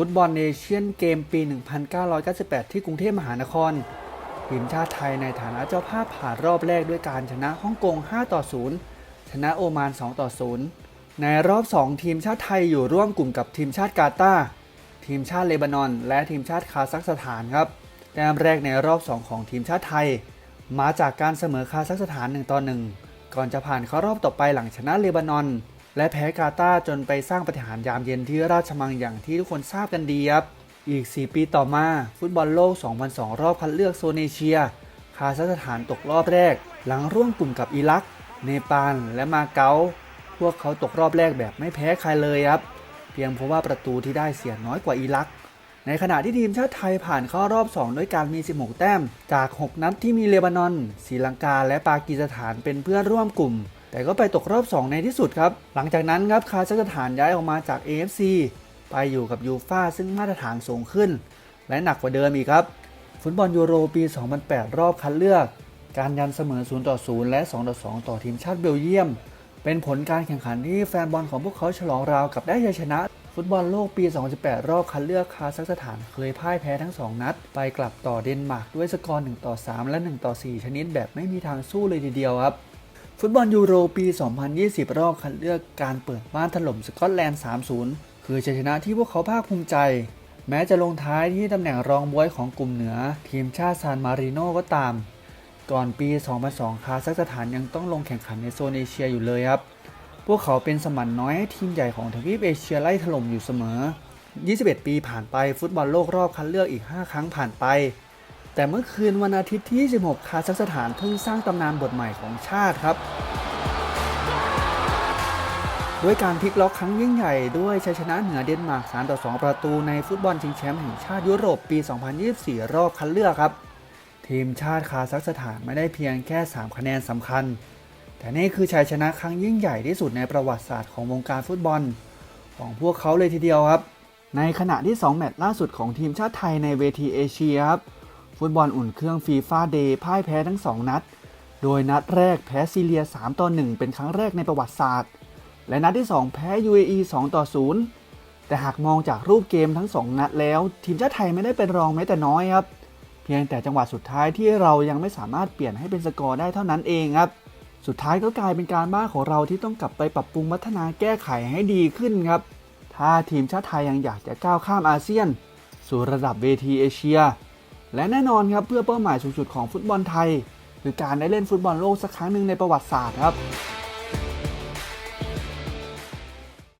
ฟุตบอลเอเชียนเกมปี 1998 ที่กรุงเทพมหานคร ทีมชาติไทยในฐานะเจ้าภาพผ่านรอบแรกด้วยการชนะฮ่องกง 5 ต่อ 0 ชนะโอมาน 2 ต่อ 0 ในรอบ 2 ทีมชาติไทยอยู่ร่วมกลุ่มกับทีมชาติกาตาร์ทีมชาติเลบานอน และทีมชาติคาซัคสถานครับแต้มแรกในรอบ 2 ของทีมชาติไทย มาจากการเสมอคาซัคสถาน 1 ต่อ 1 ก่อนจะผ่านเข้ารอบต่อไปหลังชนะเลบานอน และแพ้กาตาร์จนไปสร้างปฏิหารย์ยามเย็นที่ราชมังอย่างที่ทุกคนทราบกันดีครับ อีก 4 ปีต่อมาฟุตบอลโลก 2002 รอบคัดเลือกโซนเอเชีย คาซัคสถานตกรอบแรก หลังร่วมกลุ่มกับอิรัก เนปาล และมาเก๊า พวกเขาตกรอบแรกแบบไม่แพ้ใครเลยครับ เพียงเพราะว่าประตูที่ได้เสียน้อยกว่าอิรัก ในขณะที่ทีมชาติไทยผ่านเข้ารอบ 2 ด้วยการมี 16 แต้ม จาก 6 นัดที่มีเลบานอนศรีลังกา และปากีสถานเป็นเพื่อนร่วมกลุ่ม แต่ก็ไปตกรอบ 2 ในที่สุดครับ หลังจากนั้นครับคาซัคสถานย้ายออกมาจาก AFC ไปอยู่กับยูฟ่าซึ่งมาตรฐานสูงขึ้น และหนักกว่าเดิมอีกครับ ฟุตบอลยูโรปี 2008 รอบคัดเลือก การยันเสมอ 0 ต่อ 0 และ 2 ต่อ 2 ต่อทีมชาติเบลเยียม เป็นผลการแข่งขันที่แฟนบอลของพวกเขาฉลองราวกับได้ชัยชนะ ฟุตบอลโลกปี 2018 รอบคัดเลือกคาซัคสถานเคยพ่ายแพ้ทั้ง 2 นัด ไปกลับต่อเดนมาร์กด้วยสกอร์ 1 ต่อ 3 และ 1 ต่อ 4 ชนิดแบบไม่มีทางสู้เลยทีเดียวครับ ฟุตบอลยูโรปี 2020 รอบคัดเลือกการเปิดบ้านถล่มสกอตแลนด์ 3-0 คือชัยชนะที่พวกเขาภาคภูมิใจ แม้จะลงท้ายที่ตำแหน่งรองบวยของกลุ่มเหนือ ทีมชาติซานมาริโนก็ตาม ก่อนปี 2002 คาซัคสถานยังต้องลงแข่งขันในโซนเอเชียอยู่เลยครับ พวกเขาเป็นสมันน้อยให้ทีมใหญ่ของทวีปเอเชียไล่ถล่มอยู่เสมอ 21 ปีผ่านไปฟุตบอลโลกรอบคัดเลือกอีก 5 ครั้งผ่านไป แต่เมื่อคืนวันอาทิตย์ที่ 26 คาซัคสถานเพิ่งสร้างตำนานบทใหม่ของชาติครับ ด้วยการพลิกล็อกครั้งยิ่งใหญ่ด้วยชัยชนะเหนือเดนมาร์ก 3 ต่อ 2 ประตูในฟุตบอลชิงแชมป์แห่งชาติยุโรปปี 2024 รอบคัดเลือกครับ ทีมชาติคาซัคสถานไม่ได้เพียงแค่ 3 คะแนนสำคัญ แต่นี่คือชัยชนะครั้งยิ่งใหญ่ที่สุดในประวัติศาสตร์ของวงการฟุตบอล ของพวกเขาเลยทีเดียวครับ ในขณะที่ 2 แมตช์ล่าสุดของทีมชาติไทยในเวทีเอเชียครับ ฟุตบอลอุ่นเครื่องฟีฟ่าเดย์พ่ายแพ้ทั้ง 2 นัด โดยนัดแรกแพ้ซีเรีย 3 ต่อ 1 เป็นครั้งแรกในประวัติศาสตร์ และนัดที่ 2 แพ้ UAE 2 ต่อ 0 แต่หากมองจากรูปเกมทั้ง 2 นัดแล้ว ทีมชาติไทยไม่ได้เป็นรองแม้แต่น้อยครับ เพียงแต่จังหวะสุดท้ายที่เรายังไม่สามารถเปลี่ยนให้เป็นสกอร์ได้เท่านั้นเองครับ สุดท้ายก็กลายเป็นการบ้านของเราที่ต้องกลับไปปรับปรุงพัฒนาแก้ไขให้ดีขึ้นครับ ถ้าทีมชาติไทยยังอยากจะก้าวข้ามอาเซียน สู่ระดับเวทีเอเชีย และแน่นอนครับเพื่อเป้าหมายสูงสุดของฟุตบอลไทย คือการได้เล่นฟุตบอลโลกสักครั้งหนึ่งในประวัติศาสตร์ครับ